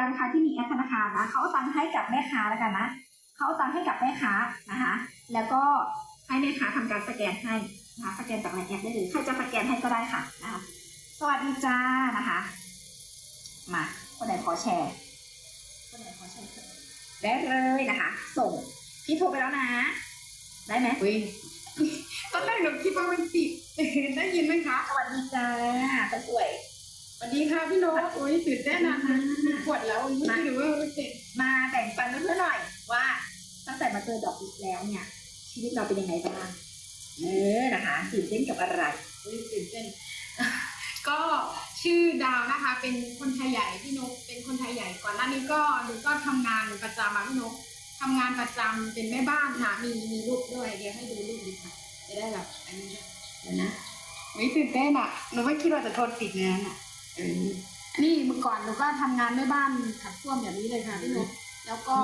ร้านค้าที่มีแอปธนาคารนะเขาเอาตังค์ให้กับแม่ค้าแล้วกันนะเขาเอาตังค์ให้กับแม่ค้านะคะแล้วก็ให้แม่ค้าทำการสแกนให้นะคะสแกนจากในแอปได้เลยใครจะสแกนให้ก็ได้ค่ะนะคะสวัสดีจ้านะคะ มาคนไหนขอแชร์คนไหนขอแชร์ได้เลยนะคะ ส่งพี่โทรไปแล้วนะ ได้ไหมอุ้ยตอนแรกหนูคิดว่ามันติดได้ยินไหมคะสวัสดีจ้าคนสวยส วัสดีค่ะพี่โน้ตอุ้ยตื่นเต้นนะปวดแล้วอุ้ยไม่รู้ว่ามันติดมาแบ่งปันเพื่อนๆหน่อยว่าตั้งแต่มาเจอดอกอีกแล้วเนี่ย ชีวิตเราเป็นยังไงบ้างเออนะคะตื่นเต้นกับอะไรอุ้ยตื่นเต้นก็ชื่อดาวนะคะ เป็นคนไทยใหญ่พี่นกเป็นคนไทยใหญ่ก่อนหน้านี้ก็หนูก็ทำงานประจำมาพี่นกทำงานประจำเป็นแม่บ้านค่ะ มีมีรูปด้วยเดี๋ยวให้ดูรูปดีค่ะ จะได้แบบอันนี้ด้วยเดี๋ยวนะอุ้ยตื่นเต้นอะหนูไม่คิดว่าจะทนติดงานอะเออ นี่เมื่อก่อนหนูก็ทำงานแม่บ้านขัดส้วมแบบนี้เลยค่ะพี่นกแล้วก็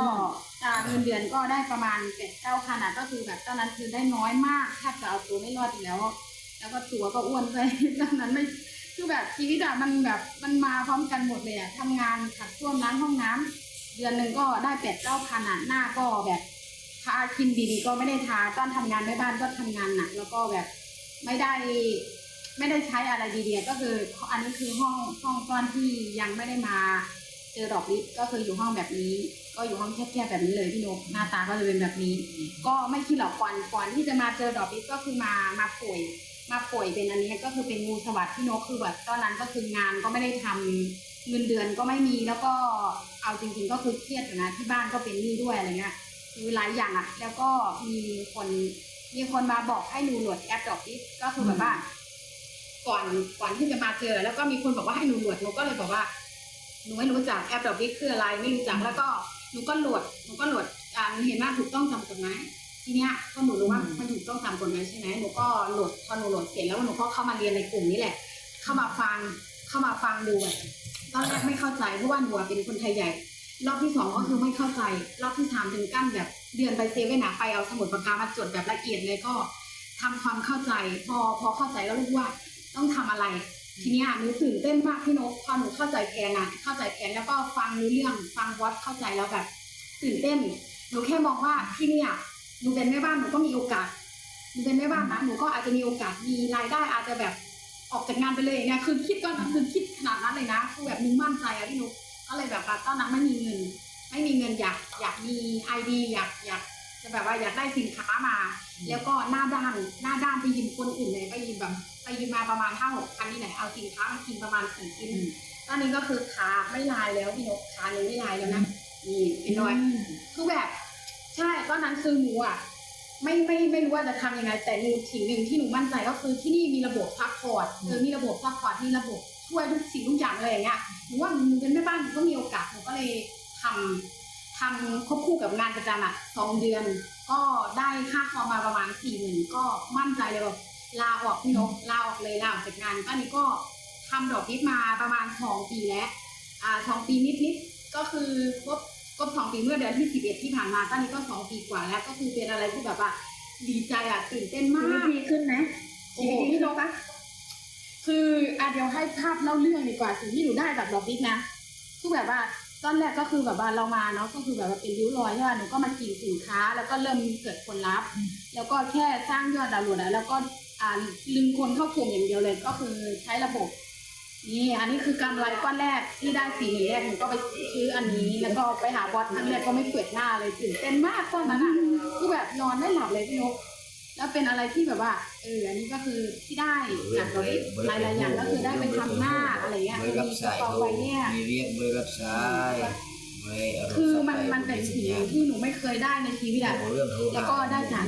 อ่าเงินเดือนก็ได้ประมาณเจ็ดเก้าพันอะก็คือแบบตอนนั้นคือได้น้อยมากแทบจะเอาตัวไม่รอดอยู่แล้ว แล้วก็ตัวก็อ้วนด้วยตอนนั้นไม่คือแบบชีวิตอะมันแบบมันมาพร้อมกันหมดเลยอะทำงานขัดส้วมล้างห้องน้ำเดือนหนึ่งก็ได้แปดเก้าพันอะหน้าก็แบบทาครีมบินก็ไม่ได้ทาตอนทำงานแม่บ้านก็ทำงานหนักแล้วก็แบบไม่ได้ ไม่ได้ใช้อะไรดีๆก็คืออันนี้คือห้องห้องตอนที่ยังไม่ได้มา เจอดอกลิฟก็คืออยู่ห้องแบบนี้ ก็อยู่ห้องแคบๆแบบนี้เลยพี่นกหน้าตาก็เลยเป็นแบบนี้ ก็ไม่คิดหรอกก่อนก่อนที่จะมาเจอดอกลิฟก็คือมามาป่วย มาป่วยเป็นอันนี้ก็คือเป็นงูสวัสดพี่นกคือแบบตอนนั้นก็คืองานก็ไม่ได้ทำเงินเดือนก็ไม่มีแล้วก็เอาจริง ๆ ก็คือเครียดอยู่นะที่บ้านก็เป็นหนี้ด้วยอะไรเงี้ยคือหลายอย่างอะแล้วก็มีคนมีคนมาบอกให้หนูโหลดแอปดอกลิฟก็คือแบบว่า ก่อนก่อนที่จะมาเจอ แล้วก็มีคนบอกว่าให้หนูโหลดหนูก็เลยบอกว่าหนูไม่รู้จักแอปดอกบิ๊กคืออะไรไม่รู้จักแล้วก็หนูก็โหลดหนูก็โหลดอ่าหนูเห็นว่าถูกต้องตามกฎหมายทีเนี้ยก็หนูรู้ว่ามันถูกต้องตามกฎหมายใช่ไหมหนูก็โหลดพอหนูโหลดเสร็จแล้วหนูก็เข้ามาเรียนในกลุ่มนี้แหละ เข้ามาฟังเข้ามาฟังดูอะตอนแรกไม่เข้าใจเพราะว่าหนูอะเป็นคนไทยใหญ่ รอบที่สองก็คือไม่เข้าใจ รอบที่สามถึงกั้นแบบเดือนไปเซเว่นอะไปเอาสมุดปากกามาจดแบบละเอียดเลยก็ทำความเข้าใจ พอพอเข้าใจแล้วรู้ว่า ต้องทำอะไร ทีเนี้ยหนูตื่นเต้นมากพี่นกพอหนูเข้าใจแผนอะเข้าใจแผนแล้วก็ฟังรู้เรื่องฟังวัดเข้าใจแล้วแบบตื่นเต้นหนูแค่มองว่าที่เนี่ยหนูเป็นแม่บ้านหนูก็มีโอกาสหนูเป็นแม่บ้านนะหนูก็อาจจะมีโอกาสมีรายได้อาจจะแบบออกจากงานไปเลยเนี่ยคือคิดก็คือคิดขนาดนั้นเลยนะคือแบบหนึงมั่นใจอะพี่นกก็เลยแบบว่าตอนนั้นไม่มีเงิน ไม่มีเงินอยากอยากมีไอดีอยากอยากจะแบบว่าอยากได้สินค้ามา แล้วก็หน้าด้านหน้าด้านไปยืมคนอื่นเลยไปยืมแบบ ไปยืมมาประมาณห้าหกพันนี่แหละเอาสินค้ามากินประมาณสี่ชิ้นตอนนี้ก็คือขาไม่ลายแล้วพี่นกขาหนูไม่ลายแล้วนะนี่เป็นรอยคือแบบใช่ตอนนั้นคือหนูอะไม่ไม่ไม่รู้ว่าจะทำยังไงแต่มีสิ่งหนึ่งที่หนูมั่นใจก็คือที่นี่มีระบบซัพพอร์ตเออมีระบบซัพพอร์ตมีระบบช่วยทุกสิ่งทุกอย่างเลยอย่างเงี้ยหนูว่าหนูเป็นแม่บ้านหนูก็มีโอกาสหนูก็เลยทำทำควบคู่กับงานประจำอะสองเดือน ก็ได้ค่าคอมมาประมาณสี่หมื่นก็มั่นใจเลยแบบ ลาออกพี่นกลาออกเลยลาออกจากงานตอนนี้ก็ทำดอกพิษมาประมาณสองปีแล้วอ่าสองปีนิดๆก็คือครบครบสองปีเมื่อเดือนที่สิบเอ็ดที่ผ่านมาตอนนี้ก็สองปีกว่าแล้ว ก็คือเป็นอะไรที่แบบว่าดีใจอะตื่นเต้นชีมาวิตกดีขึ้นไหมโอ้ชีโหวิตดีขึ้นปะคืออะเดี๋ยวให้ภาพเล่าเรื่องดีกว่าสิ่งที่หนูได้จากดอกบิ๊กนะคือแบบว่าตอนแรกก็คือแบบว่าเรามาเนาะก็คือแบบว่าเป็นริ้วรอยใช่ป่ะหนูก็มากินสินค้า แล้วก็เริ่มเกิดผลลัพธ์ แล้วก็แค่สร้างยอดดาวน์โหลดอะแล้วก็ อ่าลึงคนเข้ากลุ่มอย่างเดียวเลยก็คือใช้ระบบ นี่อันนี้คือกำไรก้อนแรกที่ได้สี่หมื่นแรกหนูก็ไปซื้ออันนี้แล้วก็ไปหาบอสครั้งแรกก็ไม่เปิดหน้าเลยตื่นเต้นมากตอนนั้นอะคือแบบนอนไม่หลับเลยพี่นกแล้วเป็นอะไรที่แบบว่าเอออันนี้ก็คือที่ได้จากตัวเองหลายๆอย่างก็คือได้ไปทำหน้าอะไรเงี้ย mới มี gấp กระ sai เป๋าไฟ thôi เนี่ย đi riêng mới gấp sai mới ở คือมันมันเป็นสิ่งหนึ่งที่หนูไม่เคยได้ในชีวิตอะ một lương thôi แล้วก็ได้สะสมทอง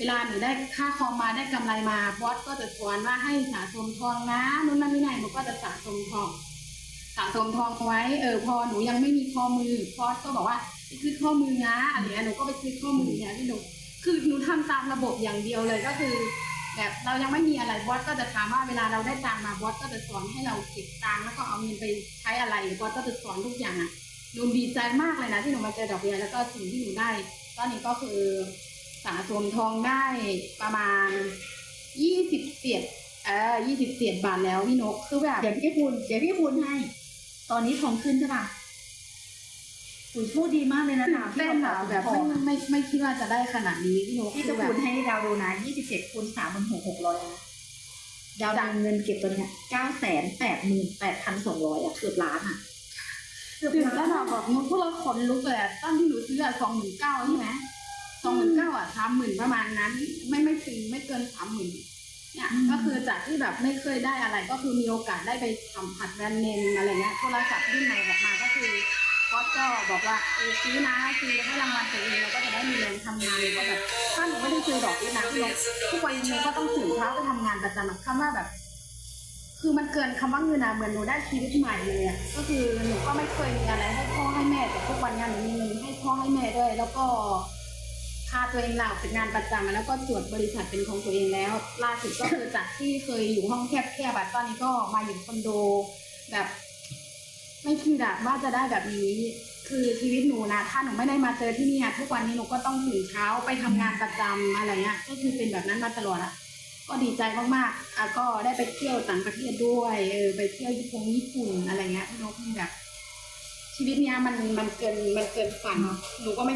เวลาหนูได้ค่าคอมมาได้กำไรมาบอสก็จะสอนว่าให้สะสมทองนะนู่นนั่นนี่ไหนหนูก็จะสะสมทอง สะสมทองไว้เออพอหนูยังไม่มีข้อมือบอสก็บอกว่าไปซื้อข้อมือนะอะไรเงี้ยหนูก็ไปซื้อข้อมือเนี่ยพี่หนูคือหนูทำตามระบบอย่างเดียวเลยก็คือ แบบเรายังไม่มีอะไรบอสก็จะถามว่าเวลาเราได้ตังมาบอสก็จะสอนให้เราเก็บตังแล้วก็เอาเงินไปใช้อะไรบอสก็จะสอนทุกอย่างอะหนูดีใจมากเลยนะที่หนูมาเจอดอกเบี้ยแล้วก็สิ่งที่หนูได้ ตอนนี้ก็คือ สะสมทองได้ประมาณยี่สิบเศษเออยี่สิบเศษบาทแล้วพี่นก คือแบบเดี๋ยวพี่พูนเดี๋ยวพี่พูนให้ ตอนนี้ทองขึ้นใช่ป่ะอุ๋ยพูดดีมากเลยนะตื่ดาวนเต้นอะแบบไม่ไม่ไม่คิดว่าจะได้ขนาดนี้พี่นกที่คืจะอแบคูบณให้ดาวดูนะยี่สิบเจ็ดคูณสามพันหกหกร้อยดาวดังเงินเก็บตัวเนี้ยเก้าแสนแปดหมื่นแปดพันสองร้อยอะเกือบล้านอะเกือบตื่นล้าเต้นนอะแบบนกพวกเราขนลุกเลยอะตอนที่หนูซื้ออะสองหมื่นเก้าใช่ไหม สามหมื่นประมาณนั้น ไม่ไม่ถึงไม่เกินสามหมื่นเนี่ยก็คือจากที่แบบไม่เคยได้อะไร ก็คือมีโอกาสได้ไปสัมผัสแบรนด์เนมอะไรเงี้ยโทรศัพท์รุ่นใหม่ออกมาก็คือก็ก็บอกว่าเออซื้อนะซื้อให้รางวัลตัวเองเราก็จะได้มีแรงทำงานหรือว่าแบบถ้าหนูไม่ได้ซื้อดอกนี้นะพี่นกทุกวันนี้หนูก็ต้องตื่นเช้าไปทำงานประจำอะคำว่าแบบ คือมันเกินคำว่าเงินอะเหมือนหนูได้ชีวิตใหม่เลยอะก็คือหนูก็ไม่เคยมีอะไรให้พ่อให้แม่แต่ทุกวันเนี้หนูมีเงินให้พ่อให้แม่ด้วย แล้วก็ พาตัวเองลาออกจากงานประจำแล้วก็จดบริษัทเป็นของตัวเองแล้ว ล่าสุดก็คือจากที่เคยอยู่ห้องแคบๆแบบตอนนี้ก็มาอยู่คอนโดแบบ ไม่คิดอะว่าจะได้แบบนี้ คือชีวิตหนูนะถ้าหนูไม่ได้มาเจอที่นี่ทุกวันนี้หนูก็ต้องตื่นเช้าไปทำงานประจำอะไรเงี้ยก็คือเป็นแบบนั้นมาตลอดอะก็ดีใจมากๆอะก็ได้ไปเที่ยวต่างประเทศด้วยเออไปเที่ยวญี่ปุ่นญี่ปุ่นอะไรเงี้ยพี่นกแบบ ชีวิตเนี้ยมันมันเกินมันเกินฝันหนูก็ไม่